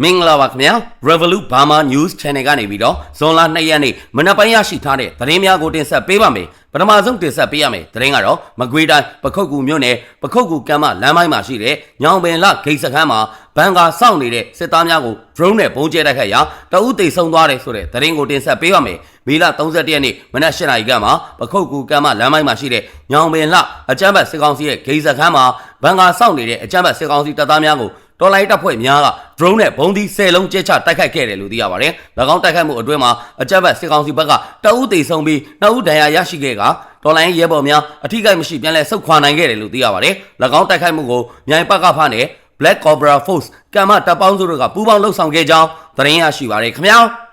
မင်္ဂလာပါခင်ဗျာ Revolut Burma News Channel ကနေပြီးတော့ဇွန်လ2ရက်နေ့မနက်ပိုင်းရရှိထားတဲ့သတင်းများကိုတင်ဆက်ပေးပါမယ်ပထမဆုံးတင်ဆက်ပေးရမယ်သတင်းကတော့မကွေးတိုင်းပခုတ်ကူမြို့နယ်ပခုတ်ကူကမ်းမလမ်းပိုင်းမှာရှိတဲ့ညောင်ပင်လဂိတ်စခန်းမှာဘန်ကာစောင့်နေတဲ့စစ်သားများကို drone နဲ့ပုံကျဲတိုက်ခတ်ရာတအုပ်သိဆုံးသွားတယ်ဆိုတဲ့သတင်းကိုတင်ဆက်ပေးပါမယ်မေလ31ရက်နေ့မနက်8နာရီကမှပခုတ်ကူကမ်းမလမ်းပိုင်းမှာရှိတဲ့ညောင်ပင်လအကြမ်းဖက်စစ်ကောင်စီရဲ့ဂိတ်စခန်းမှာဘန်ကာစောင့်နေတဲ့အကြမ်းဖက်စစ်ကောင်စီတပ်သားများကို တော်လိုင်းတပ်ဖွဲ့များက drone နဲ့ဘုံဒီ10လုံးကျဲချတိုက်ခိုက်ခဲ့တယ်လို့သိရပါတယ်။၎င်းတိုက်ခိုက်မှုအတွင်းမှာအကြမ်းဖက်စစ်ကောင်စီဘက်ကတအုပ်တေဆုံးပြီးနှစ်ဦးဒဏ်ရာရရှိခဲ့ကတော်လိုင်းရဲဘော်များအထိကိမရှိပြန်လည်ဆုတ်ခွာနိုင်ခဲ့တယ်လို့သိရပါတယ်။၎င်းတိုက်ခိုက်မှုကိုမြိုင်ပကဖနဲ့ Black Cobra Force ကမ္မတပ်ပေါင်းစုတို့ကပူးပေါင်းလှုပ်ဆောင်ခဲ့ကြောင်းသတင်းရရှိပါတယ်ခင်ဗျာ။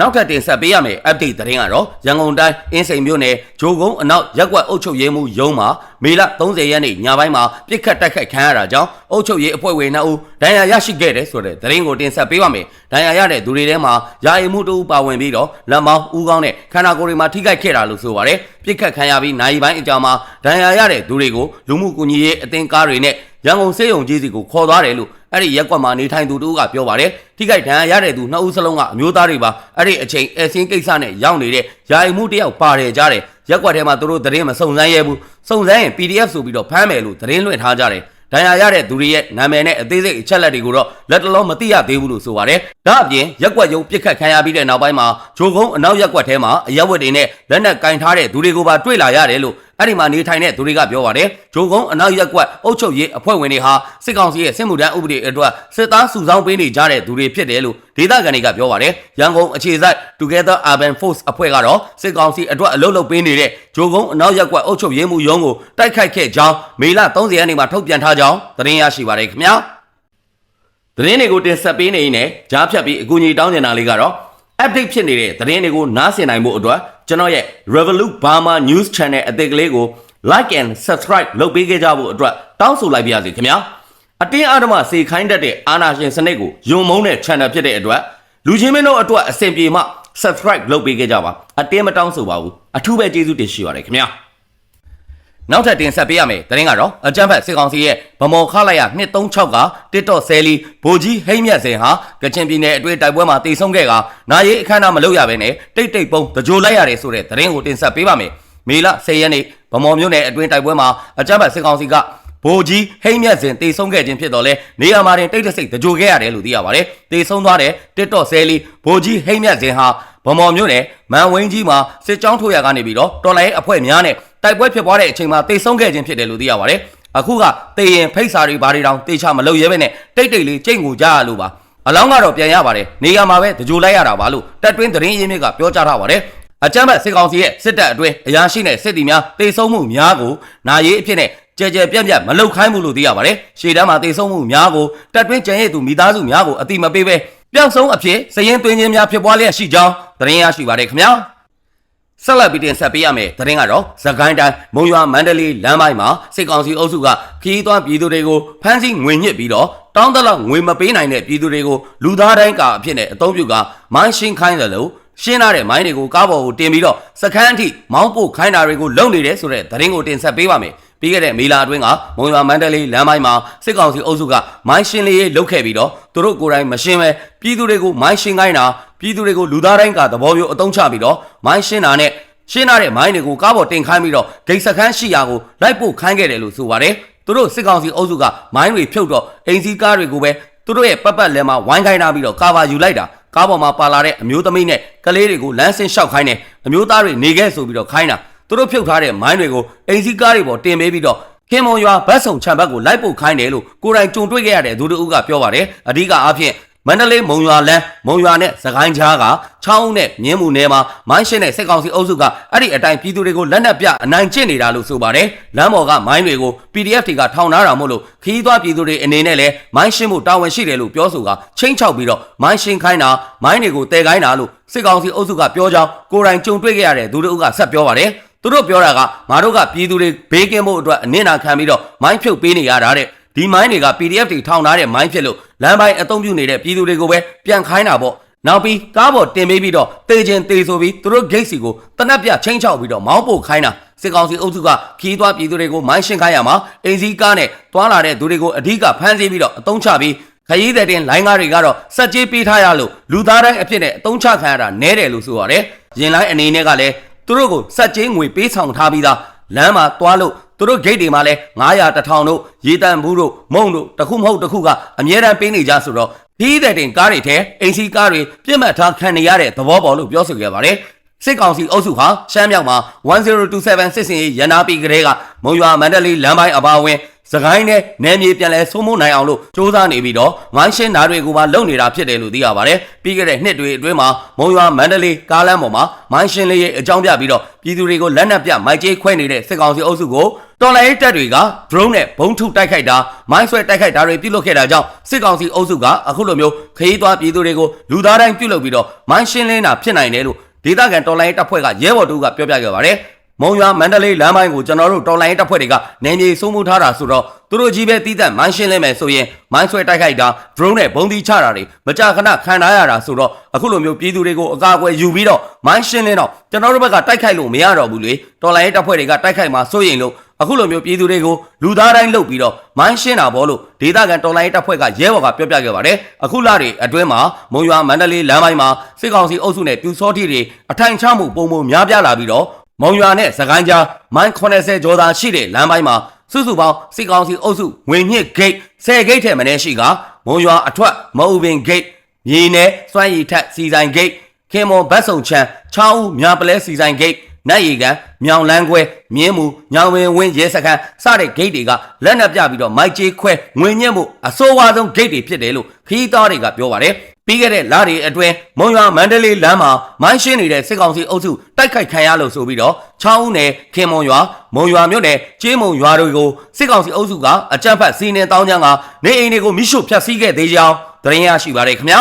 နောက်ထပ်တင်ဆက်ပေးရမယ့် update သတင်းကတော့ရန်ကုန်တိုင်းအင်းစိန်မြို့နယ်ဂျိုကုန်းအနောက်ရက်ကွက်အုပ်ချုပ်ရေးမှူးရုံးမှာမေလ30ရက်နေ့ညပိုင်းမှာပြစ်ခတ်တိုက်ခိုက်ခံရတာကြောင့်အုပ်ချုပ်ရေးအဖွဲ့ဝင်2ဦးဒဏ်ရာရရှိခဲ့တယ်ဆိုတဲ့သတင်းကိုတင်ဆက်ပေးပါမယ်။ဒဏ်ရာရတဲ့သူတွေထဲမှာယာယီမှုတဦးပါဝင်ပြီးတော့လက်မောင်းဦးခေါင်းနဲ့ခန္ဓာကိုယ်တွေမှာထိခိုက်ခဲ့တာလို့ဆိုပါတယ်။ပြစ်ခတ်ခံရပြီးနိုင်ပိုင်းအကြောင်းမှာဒဏ်ရာရတဲ့သူတွေကိုလူမှုကူညီရေးအသင်းကားတွေနဲ့ရန်ကုန်စေယုံကြီးစီကိုခေါ်သွားတယ်လို့ အဲ့ဒီရက်ကွက်မှာနေထိုင်သူတို့ကပြောပါတယ်ထိခိုက်ဒဏ်ရာရတဲ့သူနှစ်ဦးစလုံးကအမျိုးသားတွေပါအဲ့ဒီအချိန်အစင်းကိစ္စနဲ့ရောက်နေတဲ့ယာယီမှုတယောက်ပါတယ်ကြတယ်ရက်ကွက်ထဲမှာသူတို့သတင်းမစုံစမ်းရဲဘူးစုံစမ်းရင် PDF ဆိုပြီးတော့ဖမ်းမယ်လို့သတင်းလွှင့်ထားကြတယ်ဒဏ်ရာရတဲ့သူတွေရဲ့နာမည်နဲ့အသေးစိတ်အချက်လက်တွေကိုတော့လက်တလုံးမသိရသေးဘူးလို့ဆိုပါတယ်။ဒါအပြင်ရက်ကွက်ရုံပြစ်ခတ်ခံရပြီးတဲ့နောက်ပိုင်းမှာဂျိုကုန်းအနောက်ရက်ကွက်ထဲမှာအရက်ဝက်တွေနဲ့လက်နက်ကင်ထားတဲ့သူတွေကိုပါတွေ့လာရတယ်လို့အဲ့ဒီမှာနေထိုင်တဲ့သူတွေကပြောပါတယ်။ဂျိုကုန်းအနောက်ရက်ကွက်အုပ်ချုပ်ရေးအဖွဲ့ဝင်တွေဟာစစ်ကောင်စီရဲ့စစ်မှုထမ်းဥပဒေအတွက်စစ်သားစုဆောင်းပေးနေကြတဲ့သူတွေဖြစ်တယ်လို့ဒေသခံတွေကပြောပါတယ်။ရန်ကုန်အခြေစိုက် Together Urban Force အဖွဲ့ကတော့စစ်ကောင်စီအတွက်အလုပ်လုပ်ပေးနေတဲ့ဂျိုကုန်းအနောက်ရက်ကွက်အုပ်ချုပ်ရေးမှူးရုံးကိုတိုက်ခိုက်ခဲ့ကြောင်းမေလ30ရက်နေ့မှာထုတ်ပြန်ထားကြောင်းသတင်းရရှိပါတယ်ခင်ဗျာ။သတင်းတွေကိုတင်ဆက်ပေးနေရင်ကြားဖြတ်ပြီးအကူအညီတောင်းနေတာလေးကတော့ update ဖြစ်နေတဲ့သတင်းတွေကိုနားဆင်နိုင်ဖို့အတွက် ကျွန်တော်ရဲ့ Revolut Burma News Channel အသစ်ကလေးကို like and subscribe လုပ်ပေးခဲ့ကြဖို့အတွက်တောင်းဆိုလိုက်ပါရစေခင်ဗျာအတင်းအဓမ္မစေခိုင်းတတ်တဲ့အာဏာရှင်စနစ်ကိုယုံမုန်းတဲ့ channel ဖြစ်တဲ့အတွက်လူချင်းမင်းတို့အတွက်အဆင်ပြေမှ subscribe လုပ်ပေးခဲ့ကြပါအတင်းမတောင်းဆိုပါဘူးအထူးပဲကျေးဇူးတင်ရှိပါတယ်ခင်ဗျာ နောက်ထပ်တင်ဆက်ပေးရမယ်တရင်ကတော့အကြံဖက်စစ်ကောင်စီရဲ့ဗမော်ခလိုက်ရ236ကတစ်တော့ဆဲလီဘိုကြီးဟိမ့်မြတ်စင်ဟာကချင်ပြည်နယ်အတွင်းတိုက်ပွဲမှာတေဆုံးခဲ့ကနာရီအခမ်းအနားမလုပ်ရဘဲနဲ့တိတ်တိတ်ပုံတကြိုလိုက်ရတယ်ဆိုတဲ့တရင်ကိုတင်ဆက်ပေးပါမယ်မေလ10ရက်နေ့ဗမော်မြို့နယ်အတွင်းတိုက်ပွဲမှာအကြံဖက်စစ်ကောင်စီကဘိုကြီးဟိမ့်မြတ်စင်တေဆုံးခဲ့ခြင်းဖြစ်တော့လဲနေရာမှာတင်တိတ်တဆိတ်တကြိုခဲ့ရတယ်လို့သိရပါတယ်တေဆုံးသွားတဲ့တစ်တော့ဆဲလီဘိုကြီးဟိမ့်မြတ်စင်ဟာဗမော်မြို့နယ်မန်ဝင်းကြီးမှာစစ်ကြောင်းထိုးရကနေပြီးတော့တော်လိုင်းအဖွဲ့များနဲ့ တိုက်ပွဲဖြစ်ပွားတဲ့အချိန်မှာတေဆုံးခဲ့ခြင်းဖြစ်တယ်လို့သိရပါတယ်အခုကတေရင်ဖိတ်စာတွေဘာတွေတောင်တေချမလုပ်ရဲပဲနဲ့တိတ်တိတ်လေးကြိတ်ငူကြရလို့ပါအလောင်းကတော့ပြန်ရပါတယ်နေရာမှာပဲတကြိုလိုက်ရတာပါလို့တက်တွင်းသတင်းရင်းမြစ်ကပြောကြားထားပါတယ်အကြမ်းဖက်စစ်ကောင်စီရဲ့စစ်တပ်အတွင်းအရာရှိနဲ့စစ်တီများတေဆုံးမှုများကိုနာရေးအဖြစ်နဲ့ကြဲကြဲပြန့်ပြန့်မလုတ်ခိုင်းဘူးလို့သိရပါတယ်ရှေ့တန်းမှာတေဆုံးမှုများကိုတက်တွင်းကြံရည်သူမိသားစုများကိုအတိမပေးပဲပျောက်ဆုံးအဖြစ်စရင်သွင်းခြင်းများဖြစ်ပွားလျက်ရှိကြောင်းသတင်းရရှိပါတယ်ခင်ဗျာ ဆက်လက်ပြီးတင်ဆက်ပေးရမယ်သတင်းကတော့သခိုင်းတိုင်းမုံရွာမန္တလေးလမ်းပိုင်းမှာစစ်ကောင်စီအုပ်စုကခီးသွွားပြည်သူတွေကိုဖမ်းဆီးငွေညစ်ပြီးတော့တောင်းတလောက်ငွေမပေးနိုင်တဲ့ပြည်သူတွေကိုလူသားတိုင်းကာအဖြစ်နဲ့အသုံးပြုကမိုင်းရှင်းခိုင်းတယ်လို့ရှင်းလာတဲ့မိုင်းတွေကိုကားပေါ်ကိုတင်ပြီးတော့စခန်းအထိမောင်းပို့ခိုင်းတာတွေကိုလုပ်နေတယ်ဆိုတဲ့သတင်းကိုတင်ဆက်ပေးပါမယ် ပြီးခဲ့တဲ့မေလာအတွင်းကမုံရွာမန္တလေးလမ်းပိုင်းမှာစစ်ကောင်စီအုပ်စုကမိုင်းရှင်းလေးရေးလုပ်ခဲ့ပြီးတော့သူတို့ကိုယ်တိုင်မရှင်းပဲပြည်သူတွေကိုမိုင်းရှင်းခိုင်းတာပြည်သူတွေကိုလူသားတိုင်းကသဘောမျိုးအသုံးချပြီးတော့မိုင်းရှင်းတာနဲ့ရှင်းလာတဲ့မိုင်းတွေကိုကားပေါ်တင်ခိုင်းပြီးတော့ဂိတ်စခန်းရှိရာကိုလိုက်ပို့ခိုင်းခဲ့တယ်လို့ဆိုပါတယ်သူတို့စစ်ကောင်စီအုပ်စုကမိုင်းတွေဖြုတ်တော့အိမ်စီးကားတွေကိုပဲသူတို့ရဲ့ပတ်ပတ်လည်မှာဝိုင်းခိုင်းထားပြီးတော့ကာဗာယူလိုက်တာကားပေါ်မှာပါလာတဲ့အမျိုးသမီးနဲ့ကလေးတွေကိုလမ်းဆင်းလျှောက်ခိုင်းတယ်အမျိုးသားတွေနေခဲ့ဆိုပြီးတော့ခိုင်းတာ သူတို့ဖြုတ်ထားတဲ့မိုင်းတွေကိုအိမ်စီးကားတွေပေါ်တင်ပေးပြီးတော့ခင်မွန်ရွာဘတ်ဆုံချံဘက်ကိုလိုက်ပို့ခိုင်းတယ်လို့ကိုယ်တိုင်ကြုံတွေ့ခဲ့ရတဲ့သူတို့ကပြောပါတယ်အဓိကအားဖြင့်မန္တလေးမုံရွာလန်းမုံရွာနဲ့စကိုင်းကြားကချောင်းနဲ့မြင်းမှုနယ်မှာမိုင်းရှင်းတဲ့စစ်ကောင်စီအုပ်စုကအဲ့ဒီအတိုင်းပြည်သူတွေကိုလက်နက်ပြအနိုင်ကျင့်နေတာလို့ဆိုပါတယ်လမ်းပေါ်ကမိုင်းတွေကို PDF တွေကထောင်ထားတာမို့လို့ခီးသွွားပြည်သူတွေအနေနဲ့လည်းမိုင်းရှင်းမှုတာဝန်ရှိတယ်လို့ပြောဆိုကချင်းချောက်ပြီးတော့မိုင်းရှင်းခိုင်းတာမိုင်းတွေကိုတဲခိုင်းတာလို့စစ်ကောင်စီအုပ်စုကပြောကြောင်းကိုယ်တိုင်ကြုံတွေ့ခဲ့ရတဲ့သူတို့ကဆက်ပြောပါတယ် သူတို့ပြောတာကငါတို့ကပြည်သူတွေဘေးကင်းဖို့အတွက်အနစ်နာခံပြီးတော့မိုင်းဖြုတ်ပေးနေရတာတဲ့ဒီမိုင်းတွေက PDF တွေထောင်ထားတဲ့မိုင်းဖြစ်လို့လမ်းပိုင်းအသုံးပြုနေတဲ့ပြည်သူတွေကိုပဲပြန်ခိုင်းတာပေါ့နောက်ပြီးကားပေါ်တင်ပေးပြီးတော့တေချင်းတေဆိုပြီးသူတို့ဂိတ်စီကိုတနက်ပြချင်းချောက်ပြီးတော့မောင်းပို့ခိုင်းတာစစ်ကောင်စီအုပ်စုကခီးသွွားပြည်သူတွေကိုမိုင်းရှင်းခိုင်းရမှာအင်စီကားနဲ့တွာလာတဲ့သူတွေကိုအဓိကဖမ်းဆီးပြီးတော့အသုံးချပြီးခရီးသည်တင်လိုင်းကားတွေကတော့စက်ကြီးပေးထားရလို့လူသားတိုင်းအဖြစ်နဲ့အသုံးချခံရတာနဲတယ်လို့ဆိုရတယ်။ရင်လိုင်းအနေနဲ့ကလည်း သူတို့ကိုစက်ကြီးငွေပေးဆောင်ထားပြီးသားလမ်းမှာသွားလို့သူတို့ဂိတ်တွေမှာလဲ900 1000တို့ရေတံဘူးတို့မုံတို့တခုမဟုတ်တခုကအမြဲတမ်းပေးနေကြဆိုတော့ခရီးသည်တင်ကားတွေထဲအိမ်စီကားတွေပြစ်မှတ်ထားခံနေရတဲ့သဘောပေါ်လို့ပြောဆိုခဲ့ပါတယ်။စစ်ကောင်စီအုပ်စုဟာရှမ်းမြောက်မှာ1027စစ်စင်ရေးရန်နာပီကလေးကမုံရွာမန္တလေးလမ်းပိုင်းအပါအဝင် စကိုင်းနဲ့နယ်မြေပြန်လည်စိုးမိုးနိုင်အောင်လို့စ조사နေပြီးတော့မိုင်းရှင်းဓာတ်တွေကိုပါလုပ်နေတာဖြစ်တယ်လို့သိရပါတယ်။ပြီးခဲ့တဲ့နှစ်တွေအတွင်းမှာမုံရွာမန္တလေးကားလမ်းပေါ်မှာမိုင်းရှင်းလေးရဲ့အကြောင်းပြပြီးတော့ပြည်သူတွေကိုလက်နက်ပြမိုက်ကျေးခွဲနေတဲ့စစ်ကောင်စီအုပ်စုကိုတော်လိုင်းတပ်တွေက drone နဲ့ဘုံထုတိုက်ခိုက်တာမိုင်းဆွဲတိုက်ခိုက်တာတွေပြုလုပ်ခဲ့တာကြောင့်စစ်ကောင်စီအုပ်စုကအခုလိုမျိုးခရီးသွားပြည်သူတွေကိုလူသားတိုင်းပြုလုပ်ပြီးတော့မိုင်းရှင်းလင်းတာဖြစ်နိုင်တယ်လို့ဒေသခံတော်လိုင်းတပ်ဖွဲ့ကရဲဘော်တို့ကပြောပြခဲ့ပါတယ်။ မုံရွာမန္တလေးလမ်းပိုင်းကိုကျွန်တော်တို့တော်လိုင်းတပ်ဖွဲ့တွေကနေမြေစိုးမိုးထားတာဆိုတော့သူတို့ကြီးပဲတီးသက်မိုင်းရှင်းလဲမယ်ဆိုရင်မိုင်းဆွဲတိုက်ခိုက်တာ drone နဲ့ဘုံသီးချတာတွေမကြာခဏခံထားရတာဆိုတော့အခုလိုမျိုးပြည်သူတွေကိုအကာအကွယ်ယူပြီးတော့မိုင်းရှင်းလင်းတော့ကျွန်တော်တို့ဘက်ကတိုက်ခိုက်လို့မရတော့ဘူးလေတော်လိုင်းတပ်ဖွဲ့တွေကတိုက်ခိုက်မှာစိုးရင်လို့အခုလိုမျိုးပြည်သူတွေကိုလူသားတိုင်းလှုပ်ပြီးတော့မိုင်းရှင်းတာပေါ့လို့ဒေသခံတော်လိုင်းတပ်ဖွဲ့ကရဲဘော်ကပြောပြခဲ့ပါတယ်အခုလတွေအတွင်းမှာမုံရွာမန္တလေးလမ်းပိုင်းမှာစစ်ကောင်စီအုပ်စုနဲ့ပြူစောတိတွေအထိုင်ချမှုပုံပုံများပြားလာပြီးတော့ မုံရွာနဲ့စကိုင်းကြားမိုင်း80ကျော်သာရှိတဲ့လမ်းပိုင်းမှာစုစုပေါင်းစစ်ကောင်စီအုပ်စုငွေညစ်ဂိတ်10ဂိတ်ထဲမနေရှိကမုံရွာအထွက်မအူပင်ဂိတ်မြေနယ်စွမ်းရည်ထက်စီဆိုင်ဂိတ်ခင်မွန်ဘတ်စုံချမ်းချောင်းဦးမြပလဲစီဆိုင်ဂိတ်နတ်ရီကန်မြောင်လန်းခွဲမြင်းမူညောင်ဝင်ဝင်းရဲစခန်းစတဲ့ဂိတ်တွေကလက်နက်ပြပြီးတော့မိုက်ကြီးခွဲငွေညက်မှုအစိုးဝါဆုံးဂိတ်တွေဖြစ်တယ်လို့ခီးသားတွေကပြောပါတယ် ပြီးခဲ့တဲ့လတွေအတွင်းမုံရွာမန္တလေးလမ်းမှာမိုင်းရှင်းနေတဲ့စစ်ကောင်စီအုပ်စုတိုက်ခိုက်ခံရလို့ဆိုပြီးတော့ချောင်းဦးနယ်ခင်မွန်ရွာမုံရွာမြို့နယ်ကျေးမုံရွာတွေကိုစစ်ကောင်စီအုပ်စုကအကြမ်းဖက်စီးနေတောင်းကြမ်းကနေအိမ်တွေကိုမိရှုဖျက်ဆီးခဲ့သေးကြောင်းသတင်းရရှိပါတယ်ခင်ဗျာ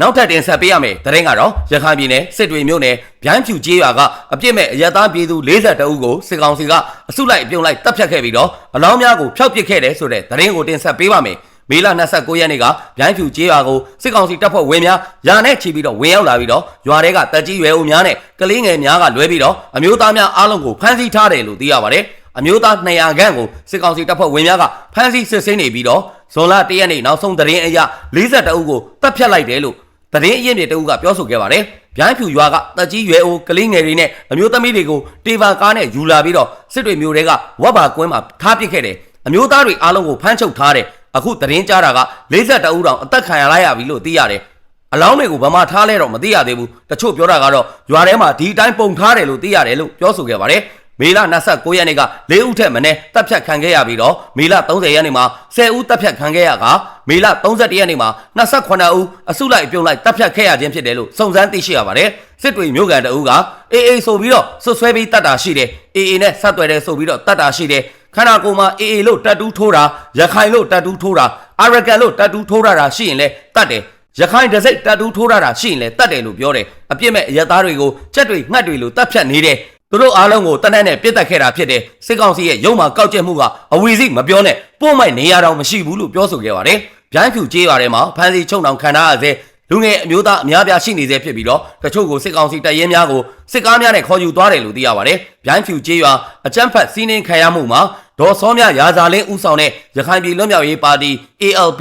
နောက်ထပ်တင်ဆက်ပေးရမယ်တရင်ကတော့ရခိုင်ပြည်နယ်စစ်တွေမြို့နယ်ဗျိုင်းဖြူကျေးရွာကအပြစ်မဲ့အရသားပြည်သူ42ဦးကိုစစ်ကောင်စီကအစုလိုက်အပြုံလိုက်တပ်ဖြတ်ခဲ့ပြီးတော့အလောင်းများကိုဖျောက်ပစ်ခဲ့တယ်ဆိုတဲ့တရင်ကိုတင်ဆက်ပေးပါမယ် မေလ29ရက်နေ့ကဗျိုင်းဖြူကျေးရွာကိုစစ်ကောင်စီတပ်ဖွဲ့ဝင်များယာနဲ့ချီပြီးတော့ဝင်ရောက်လာပြီးတော့ရွာတွေကတက်ကြီးရွယ်ဦးများနဲ့ကလေးငယ်များကလွဲပြီးတော့အမျိုးသားများအားလုံးကိုဖမ်းဆီးထားတယ်လို့သိရပါတယ်အမျိုးသား200ခန့်ကိုစစ်ကောင်စီတပ်ဖွဲ့ဝင်များကဖမ်းဆီးစစ်ဆေးနေပြီးတော့ဇွန်လ1ရက်နေ့နောက်ဆုံးသတင်းအရ42ဦးကိုတပ်ဖြတ်လိုက်တယ်လို့တရင်အရင်မြေတအုပ်ကပြောဆိုခဲ့ပါတယ်။ဗျိုင်းဖြူရွာကတက်ကြီးရွယ်အိုကလေးငယ်တွေနဲ့အမျိုးသမီးတွေကိုတေဗာကားနဲ့ယူလာပြီးတော့စစ်တွေမျိုးတွေကဝက်ပါကွင်းမှာထားပစ်ခဲ့တယ်။ အမျိုးသားတွေအားလုံးကိုဖမ်းချုပ်ထားတယ်။အခုတရင်ကြားတာက42ဦးတောင်အသက်ခံရလိုက်ရပြီလို့သိရတယ်။အလောင်းတွေကိုဗမာထားလဲတော့မသိရသေးဘူး။တချို့ပြောတာကတော့ရွာထဲမှာဒီအတိုင်းပုံထားတယ်လို့သိရတယ်လို့ပြောဆိုခဲ့ပါတယ်။မေလ29ရက်နေ့က၄ဦးထက်မနည်းတပ်ဖြတ်ခံခဲ့ရပြီးတော့မေလ30ရက်နေ့မှာ10ဦးတပ်ဖြတ်ခံခဲ့ရကမေလ31ရက်နေ့မှာ28ဦးအစုလိုက်အပြုံလိုက်တပ်ဖြတ်ခဲ့ရခြင်းဖြစ်တယ်လို့စုံစမ်းသိရှိရပါတယ်စစ်တွေမျိုးကန်တအူးကအေးအေးဆိုပြီးတော့ဆွဆွဲပြီးတတ်တာရှိတယ်အေးအေးနဲ့ဆက်သွယ်တယ်ဆိုပြီးတော့တတ်တာရှိတယ် ခန္ဓာကိုယ်မှာအေးအေးလို့တတ်တူးထိုးတာရခိုင်လို့တတ်တူးထိုးတာအာရကန်လို့တတ်တူးထိုးတာရှိရင်လဲတတ်တယ်ရခိုင်တစိတ်တတူးထိုးရတာရှိရင်လည်းတတ်တယ်လို့ပြောတယ်အပြစ်မဲ့အရက်သားတွေကိုကြက်တွေငှက်တွေလို့တတ်ဖြတ်နေတယ်သူတို့အားလုံးကိုတနက်နဲ့ပြစ်တက်ခဲ့တာဖြစ်တယ်စစ်ကောင်စီရဲ့ရုံမှာကောက်ကျက်မှုကအဝီစိမပြောနဲ့ပို့မိုက်နေရတော့မရှိဘူးလို့ပြောဆိုခဲ့ပါတယ်ဗျိုင်းဖြူကျေးပါတယ်မှာဖန်စီချုံတောင်ခံထားရစေ လူငယ်အမျိုးသားအများပြားရှိနေစေဖြစ်ပြီးတော့တချို့ကိုစစ်ကောင်စီတပ်ရဲများကိုစစ်ကားများနဲ့ခေါ်ယူသွားတယ်လို့သိရပါတယ်ဗျိုင်းဖြူကျေးရွာအကြမ်းဖက်စီးနှင်းခံရမှုမှာဒေါ်စောမြရာဇာလင်းဦးဆောင်တဲ့ရခိုင်ပြည်လွတ်မြောက်ရေးပါတီ ALP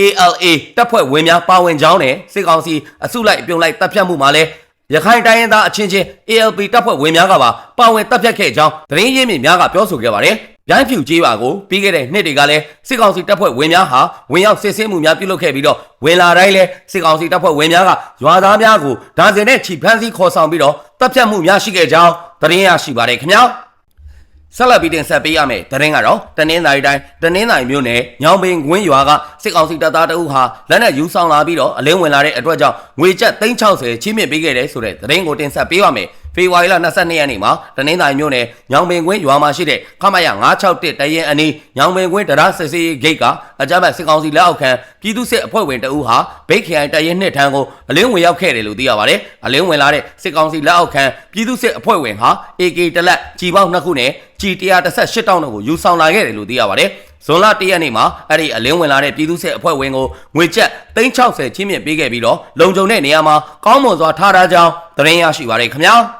ALA တပ်ဖွဲ့ဝင်များပါဝင်ကြောင်းနဲ့စစ်ကောင်စီအစုလိုက်အပြုံလိုက်တပ်ဖြတ်မှုမှာလဲရခိုင်တိုင်းရင်းသားအချင်းချင်း ALP တပ်ဖွဲ့ဝင်များကပါပါဝင်တပ်ဖြတ်ခဲ့ကြောင်းသတင်းရင်းမြစ်များကပြောဆိုခဲ့ပါတယ်။ ဗျိုင်းဖြူကျေးရွာကိုပြီးခဲ့တဲ့နှစ်တွေကလည်းစစ်ကောင်စီတပ်ဖွဲ့ဝင်များဟာဝင်ရောက်စစ်ဆေးမှုများပြုလုပ်ခဲ့ပြီးတော့ဝင်လာတိုင်းလဲစစ်ကောင်စီတပ်ဖွဲ့ဝင်များကရွာသားများကိုဒါဇင်နဲ့ချီဖမ်းဆီးခေါ်ဆောင်ပြီးတော့တပ်ဖြတ်မှုများရှိခဲ့ကြောင်းသတင်းရရှိပါတယ်ခင်ဗျာ။ဆက်လက်ပြီးတင်ဆက်ပေးရမယ်တရင်ကတော့တနင်္သာရီတိုင်းတနင်္သာရီမြို့နယ်ညောင်ပင်ကွင်းရွာကစစ်ကောင်စီတပ်သားတအုပ်ဟာလက်နက်ယူဆောင်လာပြီးတော့အလင်းဝင်လာတဲ့အတွက်ကြောင့်ငွေကျပ်360ချင်းမြင့်ပေးခဲ့တယ်ဆိုတဲ့တရင်ကိုတင်ဆက်ပေးပါမယ် ဖေဖော်ဝါရီလ22ရက်နေ့မှာတနင်္သာရီမြို့နယ်ညောင်ပင်ကွင်းရွာမှာရှိတဲ့ခမရ961တရင်အနီးညောင်ပင်ကွင်းတရားစစ်စေးဂိတ်ကအကြမ်းဖက်စစ်ကောင်စီလက်အောက်ခံပြည်သူစစ်အဖွဲ့ဝင်တအုပ်ဟာဗိတ်ခိုင်တရင်နှစ်ထန်းကိုအလင်းဝင်ရောက်ခဲ့တယ်လို့သိရပါတယ်အလင်းဝင်လာတဲ့စစ်ကောင်စီလက်အောက်ခံပြည်သူစစ်အဖွဲ့ဝင်ဟာ AK တလက်ကြီးပေါင်းနှစ်ခုနဲ့ G 118တောင်းတို့ကိုယူဆောင်လာခဲ့တယ်လို့သိရပါတယ်။ဇွန်လ၁ရက်နေ့မှာအဲ့ဒီအလင်းဝင်လာတဲ့ပြည်သူ့စစ်အဖွဲ့ဝင်ကိုငွေကျပ်360ချင်းမြင့်ပေးခဲ့ပြီးတော့လုံခြုံတဲ့နေရာမှာကောင်းမွန်စွာထားထားကြောင်းသတင်းရရှိပါတယ်ခင်ဗျာ။